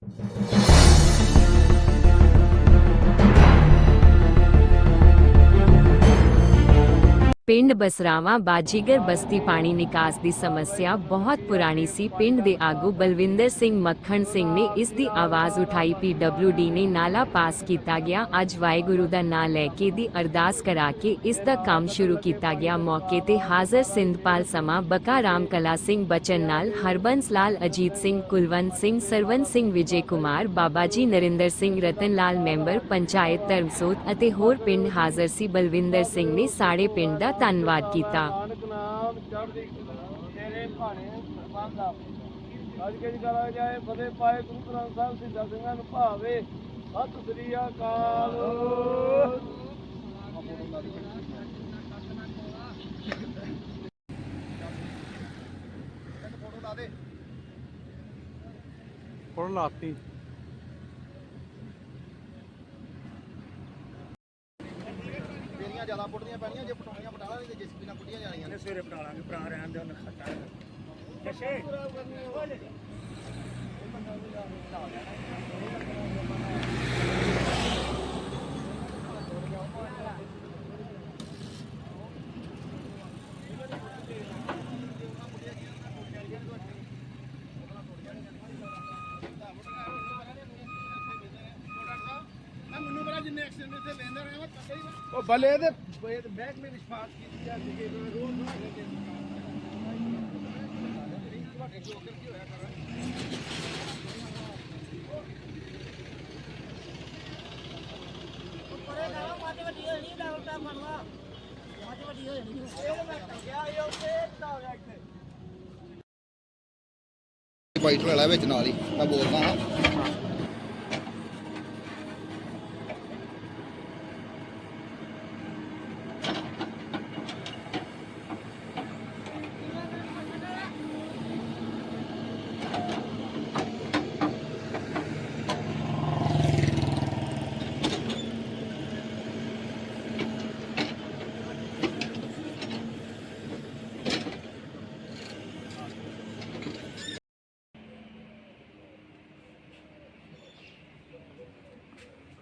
you ਪਿੰਡ ਬਸਰਾਵਾ ਬਾਜੀਗਰ ਬਸਤੀ ਪਾਣੀ ਨਿਕਾਸ ਦੀ ਸਮੱਸਿਆ ਬਹੁਤ ਪੁਰਾਣੀ ਸੀ। ਪਿੰਡ ਦੇ ਆਗੂ ਬਲਵਿੰਦਰ ਸਿੰਘ ਮੱਖਣ ਸਿੰਘ ਨੇ ਇਸ ਦੀ ਆਵਾਜ਼ ਉਠਾਈ। ਪੀਡਬਲਯੂਡੀ ਨੇ ਨਾਲਾ ਪਾਸ ਕੀਤਾ ਗਿਆ। ਅੱਜ ਵਾਹਿਗੁਰੂ ਦਾ ਨਾਮ ਲੈ ਕੇ ਦੀ ਅਰਦਾਸ ਕਰਾ ਕੇ ਇਸ ਦਾ ਕੰਮ ਸ਼ੁਰੂ ਕੀਤਾ ਗਿਆ। ਮੌਕੇ ਤੇ ਹਾਜ਼ਰ ਸਿੰਧਪਾਲ ਸਮਾ, ਬਕਾ ਰਾਮ ਕਲਾ ਸਿੰਘ ਬਚਨ ਨਾਲ, ਹਰਬੰਸ ਲਾਲ, ਅਜੀਤ ਸਿੰਘ ਕੁਲਵੰਤ ਸਿੰਘ, ਸਰਵਨ ਸਿੰਘ ਵਿਜੇ ਕੁਮਾਰ, ਬਾਬਾ ਜੀ ਨਰਿੰਦਰ ਸਿੰਘ ਰਤਨ ਲਾਲ ਮੈਂਬਰ, ਪੰਚਾਇਤ ਧਰਮਸੋਤ ਅਤੇ ਹੋਰ ਪਿੰਡ ਹਾਜ਼ਰ ਸੀ। ਬਲਵਿੰਦਰ ਸਿੰਘ ਨੇ ਸਾਰੇ ਪਿੰਡ ਦਾ ਧੰਨਵਾਦ ਕੀਤਾ। ਨਾਨਕ ਨਾਮ ਚੜ੍ਹਦੀ ਤੇਰੇ ਭਾਣੇ ਸਰਬੰਦਾ ਅੱਜ ਕੇ ਕਰਾ ਜਾਏ ਫਤਿਹ ਪਾਏ ਗੁਰੂ ਗ੍ਰੰਥ ਸਾਹਿਬ ਸਿੱਧਾ ਸਿੰਘਾਂ ਨੂੰ ਭਾਵੇ। ਸਤਿ ਸ੍ਰੀ ਅਕਾਲ। ਫੋਟੋ ਲਾਤੀ। ਜਿਹੜੀਆਂ ਜ਼ਿਆਦਾ ਪੁੱਟਦੀਆਂ ਪੈਣੀਆਂ ਜੇ ਪਟਾਉਣੀਆਂ ਪਟਾ ਲਾਂਗੇ ਤੇ ਜਿਸ ਬਿਨਾ ਪੁੱਟੀਆਂ ਜਾਣੀਆਂ ਨੇ। ਸਵੇਰੇ ਬਣਾ ਲਾਂਗੇ ਭਰਾ ਰਹਿਣ ਦੇ ਉਹਨੇ ਖੱਟਾ ਜੱਸੇ ਮੈਨੂੰ ਬੜਾ ਜਿੰਨੇ ਐਕਸੀਡੈਂਟ ਇੱਥੇ ਲੈਂਦਾ ਰਿਹਾ ਮੈਂ ਕੱਟੇ ਹੀ ਉਹ ਭਲੇ ਦੇ ਬੈਗ ਮੇ ਵਿਸ਼ਵਾਸ ਕੀਤੀ ਵਾਈਟ ਵਾਲਾ ਵਿੱਚ ਨਾਲ ਹੀ, ਮੈਂ ਬੋਲਦਾ ਹਾਂ।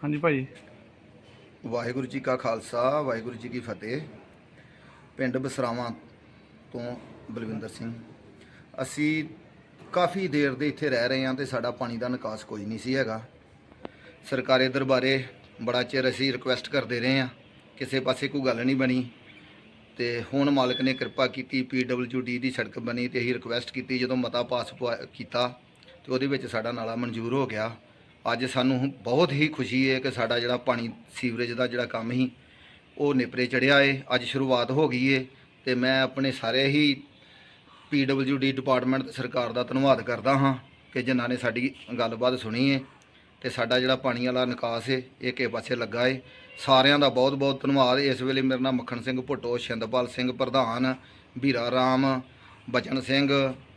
ਹਾਂਜੀ ਭਾਈ। ਵਾਹਿਗੁਰੂ ਜੀ ਕਾ ਖਾਲਸਾ, ਵਾਹਿਗੁਰੂ ਜੀ ਕੀ ਫਤਿਹ। ਪਿੰਡ ਬਸਰਾਵਾਂ ਤੋਂ ਬਲਵਿੰਦਰ ਸਿੰਘ। ਅਸੀਂ ਕਾਫੀ ਦੇਰ ਦੇ ਇੱਥੇ ਰਹਿ ਰਹੇ ਹਾਂ ਤੇ ਸਾਡਾ ਪਾਣੀ ਦਾ ਨਿਕਾਸ ਕੋਈ ਨਹੀਂ ਸੀ ਹੈਗਾ। ਸਰਕਾਰੀ ਦਰਬਾਰੇ ਬੜਾ ਚਿਰ ਅਸੀਂ ਰਿਕੁਐਸਟ ਕਰਦੇ ਰਹੇ ਹਾਂ। ਕਿਸੇ ਪਾਸੇ ਕੋਈ ਗੱਲ ਨਹੀਂ ਬਣੀ। ਤੇ ਹੁਣ ਮਾਲਕ ਨੇ ਕਿਰਪਾ ਕੀਤੀ ਪੀਡਬਲਯੂਡੀ ਦੀ ਸੜਕ ਬਣੀ ਤੇ ਅਸੀਂ ਰਿਕੁਐਸਟ ਕੀਤੀ, ਜਦੋਂ ਮਤਾ ਪਾਸ ਪਵਾ- ਕੀਤਾ ਤੇ ਉਹਦੇ ਵਿੱਚ ਸਾਡਾ ਨਾਲਾ ਮਨਜ਼ੂਰ ਹੋ ਗਿਆ। ਅੱਜ ਸਾਨੂੰ ਬਹੁਤ ਹੀ ਖੁਸ਼ੀ ਹੈ ਕਿ ਸਾਡਾ ਜਿਹੜਾ ਪਾਣੀ ਸੀਵਰੇਜ ਦਾ ਜਿਹੜਾ ਕੰਮ ਸੀ, ਉਹ ਨਿਪਰੇ ਚੜਿਆ ਏ। ਅੱਜ ਸ਼ੁਰੂਆਤ ਹੋ ਗਈ ਏ ਤੇ ਮੈਂ ਆਪਣੇ ਸਾਰੇ ਹੀ ਪੀਡਬਲਯੂਡੀ ਡਿਪਾਰਟਮੈਂਟ ਸਰਕਾਰ ਦਾ ਧੰਨਵਾਦ ਕਰਦਾ ਹਾਂ ਕਿ ਜਿਨ੍ਹਾਂ ਨੇ ਸਾਡੀ ਗੱਲਬਾਤ ਸੁਣੀ ਏ ਤੇ ਸਾਡਾ ਜਿਹੜਾ ਪਾਣੀ ਵਾਲਾ ਨਿਕਾਸ ਏ, ਇਹ ਕਿਸੇ ਪਾਸੇ ਲੱਗਾ ਏ। ਸਾਰਿਆਂ ਦਾ ਬਹੁਤ ਬਹੁਤ ਧੰਨਵਾਦ। ਇਸ ਵੇਲੇ ਮੇਰਾ ਨਾਮ ਮੱਖਣ ਸਿੰਘ ਭੁੱਟੋ ਛਿੰਦਪਾਲ ਸਿੰਘ ਪ੍ਰਧਾਨ, ਵੀਰਾ ਰਾਮ, ਬਚਨ ਸਿੰਘ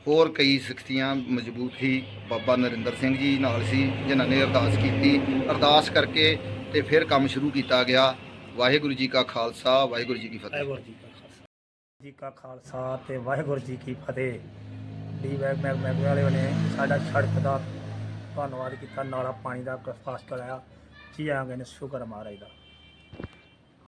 ਹੋਰ ਕਈ ਸ਼ਖਸੀਆਂ ਮਜ਼ਬੂਤ ਸੀ। ਬਾਬਾ ਨਰਿੰਦਰ ਸਿੰਘ ਜੀ ਨਾਲ ਸੀ, ਜਿਨ੍ਹਾਂ ਨੇ ਅਰਦਾਸ ਕੀਤੀ। ਅਰਦਾਸ ਕਰਕੇ ਤੇ ਫਿਰ ਕੰਮ ਸ਼ੁਰੂ ਕੀਤਾ ਗਿਆ। ਵਾਹਿਗੁਰੂ ਜੀ ਕਾ ਖਾਲਸਾ, ਵਾਹਿਗੁਰੂ ਜੀ ਕੀ ਫਤਿਹ। ਵਾਹਿਗੁਰੂ ਜੀ ਕਾ ਖਾਲਸਾ। ਜੀ ਕਾ ਖਾਲਸਾ ਤੇ ਵਾਹਿਗੁਰੂ ਜੀ ਕੀ ਫਤਿਹ। ਡੀ ਵੈਗ ਮੈਗ ਮੈਗ ਵਾਲੇ ਨੇ ਸਾਡਾ ਸੜਕ ਦਾ ਧੰਨਵਾਦ ਕੀਤਾ। ਨਾਲਾ ਪਾਣੀ ਦਾ ਪਾਸ ਕਰਾਇਆ। ਜੀ ਆਂਗੇ ਨੇ ਸ਼ੁਕਰ ਮਹਾਰਾਜ ਦਾ।